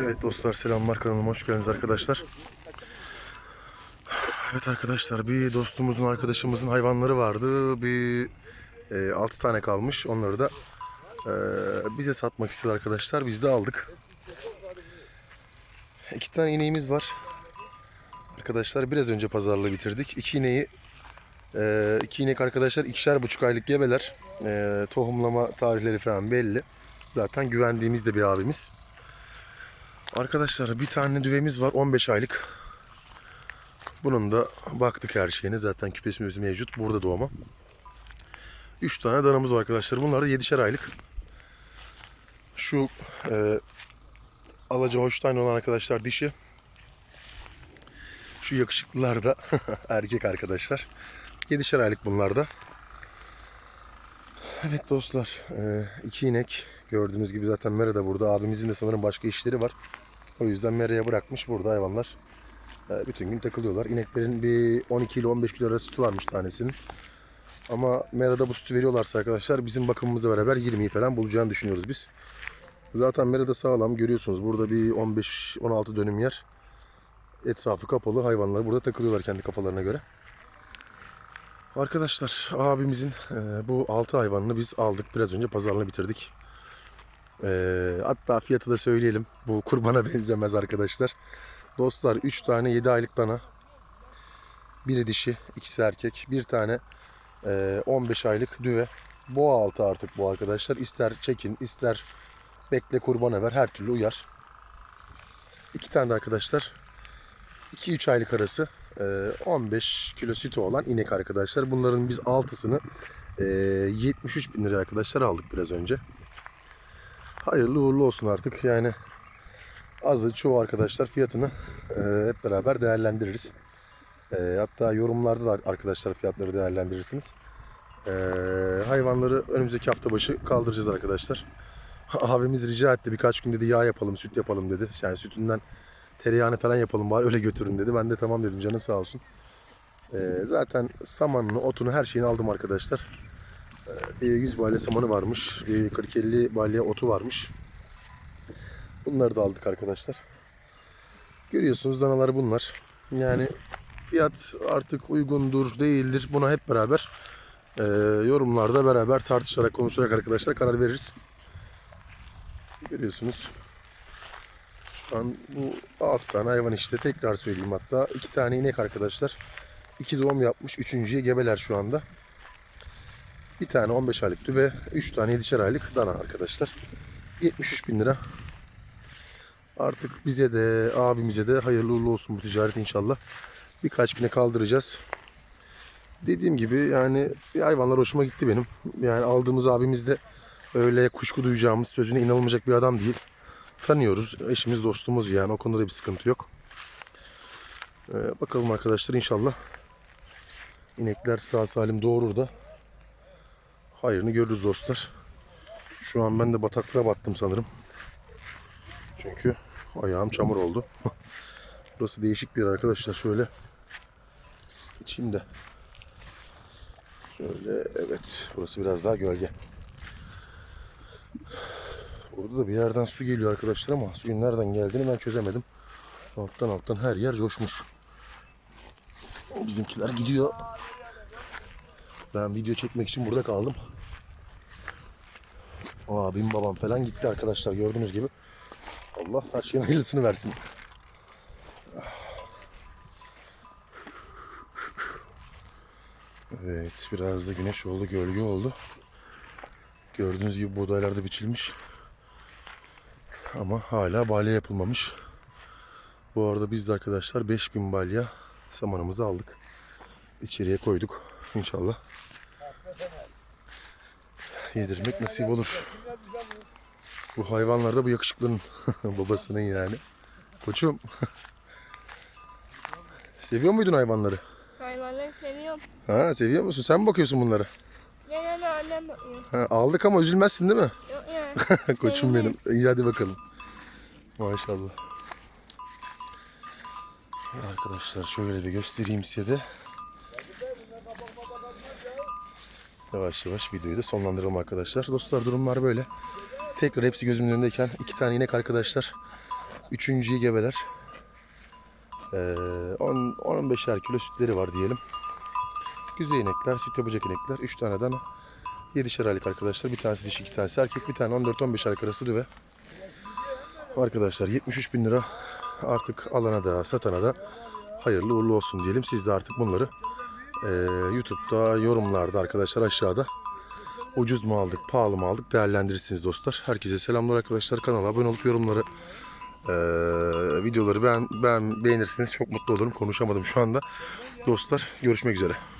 Evet dostlar selamlar kanalıma hoş geldiniz arkadaşlar. Evet arkadaşlar bir dostumuzun arkadaşımızın hayvanları vardı. Bir 6 tane kalmış. Onları da e, bize satmak istedi arkadaşlar. Biz de aldık. İki tane ineğimiz var. Arkadaşlar biraz önce pazarlığı bitirdik. İki ineği e, iki inek arkadaşlar ikişer buçuk aylık gebeler. E, tohumlama tarihleri falan belli. Zaten güvendiğimiz de bir abimiz. Arkadaşlar bir tane düvemiz var 15 aylık. Bunun da baktık her şeyine zaten küpesimiz mevcut. Burada doğma. 3 tane danamız var arkadaşlar. Bunlar da 7'şer aylık. Şu e, alaca Holstein olan arkadaşlar dişi. Şu yakışıklılar da erkek arkadaşlar. 7'şer aylık bunlar da. Evet dostlar, e, iki inek gördüğünüz gibi zaten Mera da burada. Abimizin de sanırım başka işleri var. O yüzden Mera'ya bırakmış burada hayvanlar. e, bütün gün takılıyorlar. İneklerin bir 12 ile 15 kilo arası sütü varmış tanesinin. Ama Mera'da bu sütü veriyorlarsa arkadaşlar bizim bakımımızla beraber 20'yi falan bulacağını düşünüyoruz biz. Zaten Mera'da sağlam görüyorsunuz. Burada bir 15-16 dönüm yer. Etrafı kapalı. Hayvanlar burada takılıyorlar kendi kafalarına göre. Arkadaşlar abimizin e, bu 6 hayvanını biz aldık. Biraz önce pazarını bitirdik. E, hatta fiyatı da söyleyelim. Bu kurbana benzemez arkadaşlar. Dostlar 3 tane 7 aylık dana. Biri dişi, ikisi erkek. Bir tane e, 15 aylık düve. Boğa altı artık bu arkadaşlar. İster çekin, ister bekle kurbana ver. Her türlü uyar. İki tane de arkadaşlar 2-3 aylık arası e, 15 kilo sütü olan inek arkadaşlar. Bunların biz altısını e, 73 bin lira arkadaşlar aldık biraz önce. Hayırlı uğurlu olsun artık. Yani azı çoğu arkadaşlar fiyatını e, hep beraber değerlendiririz. E, hatta yorumlarda da arkadaşlar fiyatları değerlendirirsiniz. E, hayvanları önümüzdeki hafta başı kaldıracağız arkadaşlar. Abimiz rica etti birkaç gün dedi yağ yapalım, süt yapalım dedi. Yani sütünden tereyağını falan yapalım bari öyle götürün dedi. Ben de tamam dedim canı sağ olsun. Ee, zaten samanını, otunu her şeyini aldım arkadaşlar. Ee, bir 100 balya samanı varmış. Bir 40-50 balya otu varmış. Bunları da aldık arkadaşlar. Görüyorsunuz danalar bunlar. Yani fiyat artık uygundur, değildir. Buna hep beraber e, yorumlarda beraber tartışarak, konuşarak arkadaşlar karar veririz. Görüyorsunuz. Şu an bu 6 tane hayvan işte tekrar söyleyeyim hatta. 2 tane inek arkadaşlar. 2 doğum yapmış. Üçüncüye gebeler şu anda. Bir tane 15 aylık düve. 3 tane 7'şer aylık dana arkadaşlar. 73 bin lira. Artık bize de abimize de hayırlı uğurlu olsun bu ticaret inşallah. Birkaç güne kaldıracağız. Dediğim gibi yani hayvanlar hoşuma gitti benim. Yani aldığımız abimiz de öyle kuşku duyacağımız sözüne inanılmayacak bir adam değil tanıyoruz. Eşimiz dostumuz yani o konuda da bir sıkıntı yok. Ee, bakalım arkadaşlar inşallah inekler sağ salim doğurur da hayrını görürüz dostlar. Şu an ben de bataklığa battım sanırım. Çünkü ayağım çamur oldu. Burası değişik bir yer arkadaşlar. Şöyle içeyim de. Şöyle evet. Burası biraz daha gölge. Burada da bir yerden su geliyor arkadaşlar ama suyun nereden geldiğini ben çözemedim. Alttan alttan her yer coşmuş. Bizimkiler gidiyor. Ben video çekmek için burada kaldım. Abim babam falan gitti arkadaşlar gördüğünüz gibi. Allah her şeyin hayırlısını versin. Evet biraz da güneş oldu gölge oldu. Gördüğünüz gibi buğdaylar da biçilmiş. Ama hala balya yapılmamış. Bu arada biz de arkadaşlar 5000 balya samanımızı aldık. İçeriye koyduk inşallah. Yedirmek nasip olur. Bu hayvanlar da bu yakışıklının babasının yani. Koçum. Seviyor muydun hayvanları? Hayvanları seviyorum. Ha seviyor musun? Sen mi bakıyorsun bunlara? Genelde annem bakıyor. Ha, aldık ama üzülmezsin değil mi? Yok yani. Koçum benim. İyi hadi bakalım. Maşallah. Arkadaşlar şöyle bir göstereyim size de. Yavaş yavaş videoyu da sonlandıralım arkadaşlar. Dostlar durumlar böyle. Tekrar hepsi gözümün önündeyken iki tane inek arkadaşlar. Üçüncüyü gebeler. Ee, 10-15'er kilo sütleri var diyelim. Güzel inekler, süt yapacak inekler. 3 tane dana. 7'şer aylık arkadaşlar. Bir tanesi dişi, iki tanesi erkek. Bir tane 14-15 aylık arası düve. Arkadaşlar 73 bin lira. Artık alana da satana da hayırlı uğurlu olsun diyelim. Siz de artık bunları ee, YouTube'da, yorumlarda arkadaşlar aşağıda ucuz mu aldık, pahalı mı aldık değerlendirirsiniz dostlar. Herkese selamlar arkadaşlar. Kanala abone olup yorumları ee, videoları beğen, beğen, beğenirseniz çok mutlu olurum. Konuşamadım şu anda. Dostlar görüşmek üzere.